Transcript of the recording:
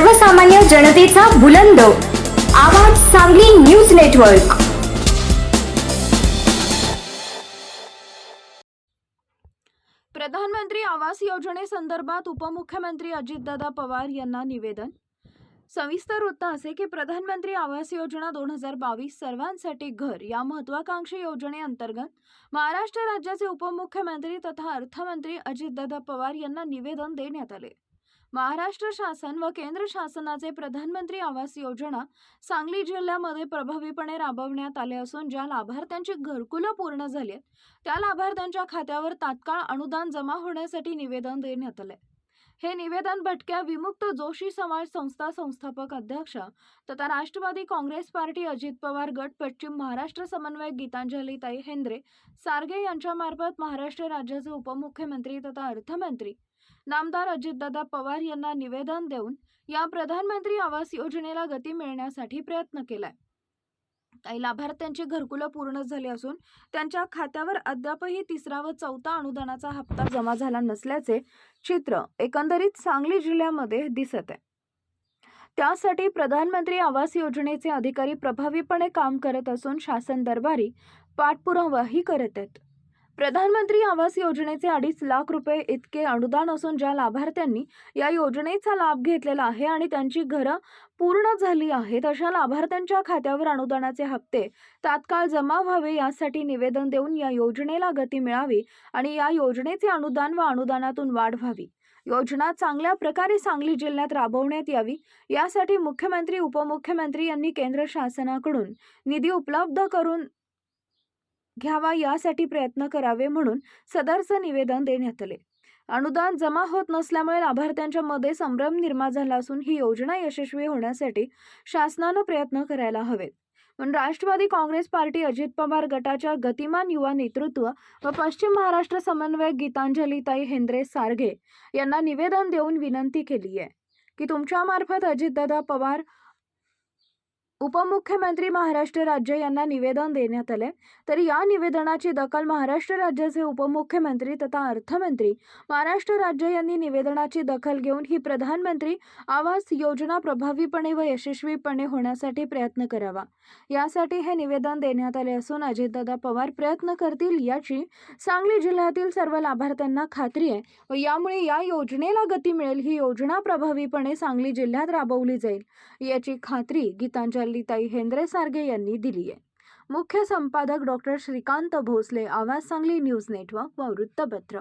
सर्वसामान्य जनतेचा बुलंद. आवाज सांगली न्यूज नेटवर्क. प्रधानमंत्री आवास योजनेसंदर्भात उपमुख्यमंत्री अजितदादा पवार यांना निवेदन. सविस्तर वृत्त असे की प्रधानमंत्री आवास योजना दोन हजार बावीस सर्वांसाठी घर या महत्वाकांक्षी योजनेअंतर्गत महाराष्ट्र राज्याचे उपमुख्यमंत्री तथा अर्थमंत्री अजितदादा पवार यांना निवेदन देण्यात आले. महाराष्ट्र शासन व केंद्र शासनाचे प्रधानमंत्री आवास योजना सांगली जिल्ह्यामध्ये प्रभावीपणे राबवण्यात आले असून ज्या लाभार्थ्यांची घरकुलं पूर्ण झाली आहेत, त्या लाभार्थ्यांच्या खात्यावर तात्काळ अनुदान जमा होण्यासाठी निवेदन देण्यात आले हे निवेदन भटक्या विमुक्त जोशी समाज संस्था संस्थापक अध्यक्ष तथा राष्ट्रवादी काँग्रेस पार्टी अजित पवार गट पश्चिम महाराष्ट्र समन्वयक गीतांजलीताई हेंद्रे सारगे यांच्यामार्फत महाराष्ट्र राज्याचे उपमुख्यमंत्री तथा अर्थमंत्री नामदार अजितदादा पवार यांना निवेदन देऊन या प्रधानमंत्री आवास योजनेला गती मिळण्यासाठी प्रयत्न केलाय. काही लाभार्थ्यांची घरकुलं पूर्ण झाली असून त्यांच्या खात्यावर अद्यापही तिसरा व चौथा अनुदानाचा हप्ता जमा झाला नसल्याचे चित्र एकंदरीत सांगली जिल्ह्यामध्ये दिसत आहे. त्यासाठी प्रधानमंत्री आवास योजनेचे अधिकारी प्रभावीपणे काम करत असून शासन दरबारी पाठपुरावाही करत आहेत. प्रधानमंत्री आवास योजनेचे अडीच लाख रुपये इतके अनुदान असून ज्या लाभार्थ्यांनी या योजनेचा लाभ घेतलेला आहे आणि त्यांची घरं पूर्ण झाली आहेत अशा लाभार्थ्यांच्या खात्यावर अनुदानाचे हप्ते तात्काळ जमा व्हावे यासाठी निवेदन देऊन या योजनेला गती मिळावी आणि या योजनेचे अनुदान व अनुदानातून वाढ व्हावी. योजना चांगल्या प्रकारे सांगली जिल्ह्यात राबवण्यात यावी यासाठी मुख्यमंत्री उपमुख्यमंत्री यांनी केंद्र शासनाकडून निधी उपलब्ध करून घ्यावा यासाठी प्रयत्न करावे म्हणून सदरचं निवेदन देण्यात आले. अनुदान जमा होत नसल्यामुळे लाभार्थ्यांच्या मध्ये संभ्रम निर्माण झाला असून ही योजना यशस्वी होण्यासाठी शासनानं प्रयत्न करायला हवेत. पण राष्ट्रवादी काँग्रेस पार्टी अजित पवार गटाच्या गतिमान युवा नेतृत्व व पश्चिम महाराष्ट्र समन्वयक गीतांजलीताई हेंद्रे सारगे यांना निवेदन देऊन विनंती केली आहे की तुमच्यामार्फत अजितदादा पवार उपमुख्यमंत्री महाराष्ट्र राज्य यांना निवेदन देण्यात आले तर या निवेदनाची दखल महाराष्ट्र राज्याचे उपमुख्यमंत्री तथा अर्थमंत्री महाराष्ट्र राज्य यांनी निवेदनाची दखल घेऊन ही प्रधानमंत्री आवास योजना प्रभावीपणे व यशस्वीपणे होण्यासाठी प्रयत्न करावा. यासाठी हे निवेदन देण्यात आले असून अजितदादा पवार प्रयत्न करतील याची सांगली जिल्ह्यातील सर्व लाभार्थ्यांना खात्री आहे व यामुळे या योजनेला गती मिळेल ही योजना प्रभावीपणे सांगली जिल्ह्यात राबवली जाईल. याची खात्री गीतांजलीताई हेंद्रे सारगे यांनी दिली आहे. मुख्य संपादक डॉक्टर श्रीकांत भोसले आवाज सांगली न्यूज नेटवर्क व वृत्तपत्र.